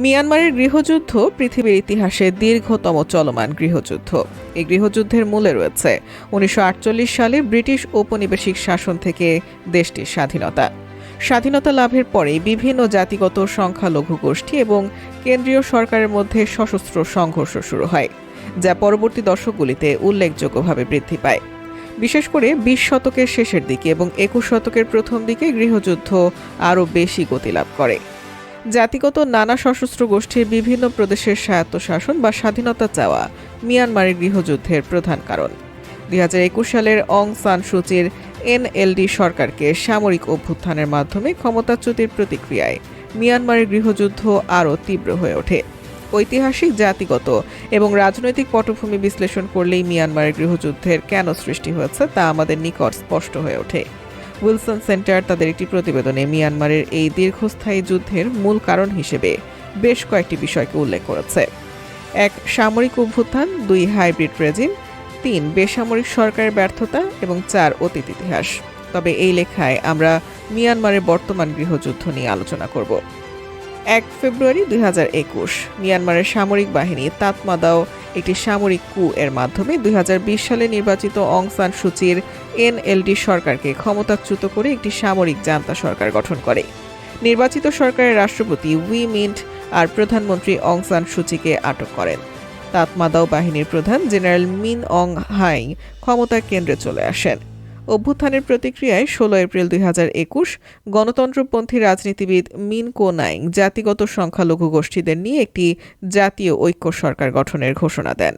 মিয়ানমারের গৃহযুদ্ধ পৃথিবীর ইতিহাসে দীর্ঘতম চলমান গৃহযুদ্ধ। এই গৃহযুদ্ধের মূলে রয়েছে উনিশশো আটচল্লিশ সালে ব্রিটিশ ঔপনিবেশিক শাসন থেকে দেশটির স্বাধীনতা। স্বাধীনতা লাভের পরে বিভিন্ন জাতিগত সংখ্যালঘু গোষ্ঠী এবং কেন্দ্রীয় সরকারের মধ্যে সশস্ত্র সংঘর্ষ শুরু হয়, যা পরবর্তী দশকগুলিতে উল্লেখযোগ্যভাবে বৃদ্ধি পায়। বিশেষ করে বিশ শতকের শেষের দিকে এবং একুশ শতকের প্রথম দিকে গৃহযুদ্ধ আরও বেশি গতি লাভ করে। জাতিগত নানা সশস্ত্র গোষ্ঠীর বিভিন্ন প্রদেশের স্বায়ত্তশাসন বা স্বাধীনতা চাওয়া মিয়ানমারের গৃহযুদ্ধের প্রধান কারণ। দুই হাজার একুশ সালের অং সান সুচির এনএলডি সরকারকে সামরিক অভ্যুত্থানের মাধ্যমে ক্ষমতাচ্যুতির প্রতিক্রিয়ায় মিয়ানমারের গৃহযুদ্ধ আরও তীব্র হয়ে ওঠে। ঐতিহাসিক, জাতিগত এবং রাজনৈতিক পটভূমি বিশ্লেষণ করলেই মিয়ানমারের গৃহযুদ্ধের কেন সৃষ্টি হয়েছে তা আমাদের নিকট স্পষ্ট হয়ে ওঠে। উইলসন সেন্টার তাদের একটি প্রতিবেদনে মিয়ানমারের এই দীর্ঘস্থায়ী যুদ্ধের মূল কারণ হিসেবে বেশ কয়েকটি বিষয়কে উল্লেখ করেছে। এক, সামরিক অভ্যুত্থান, দুই, হাইব্রিড রেজিম, তিন, বেসামরিক সরকারের ব্যর্থতা এবং চার, অতীত ইতিহাস। তবে এই লেখায় আমরা মিয়ানমারের বর্তমান গৃহযুদ্ধ নিয়ে আলোচনা করব। এক ফেব্রুয়ারি দুই হাজার একুশ, মিয়ানমারের সামরিক বাহিনী তাতমাদাও একটি সামরিক কু এর মাধ্যমে দুই হাজার বিশ সালে নির্বাচিত অং সান সুচির এনএলডি সরকারকে ক্ষমতাচ্যুত করে একটি সামরিক জান্তা সরকার গঠন করে। নির্বাচিত সরকারের রাষ্ট্রপতি উই মিন্ট আর প্রধানমন্ত্রী অং সান সুচিকে আটক করেন। তাতমাদাও বাহিনীর প্রধান জেনারেল মিন অং হাই ক্ষমতার কেন্দ্রে চলে আসেন। অভ্যুত্থানের প্রতিক্রিয়ায় ষোলো এপ্রিল দুই হাজার একুশ গণতন্ত্রপন্থী রাজনীতিবিদ মিন কো নাইং জাতিগত সংখ্যালঘু গোষ্ঠীদের নিয়ে একটি জাতীয় ঐক্য সরকার গঠনের ঘোষণা দেন।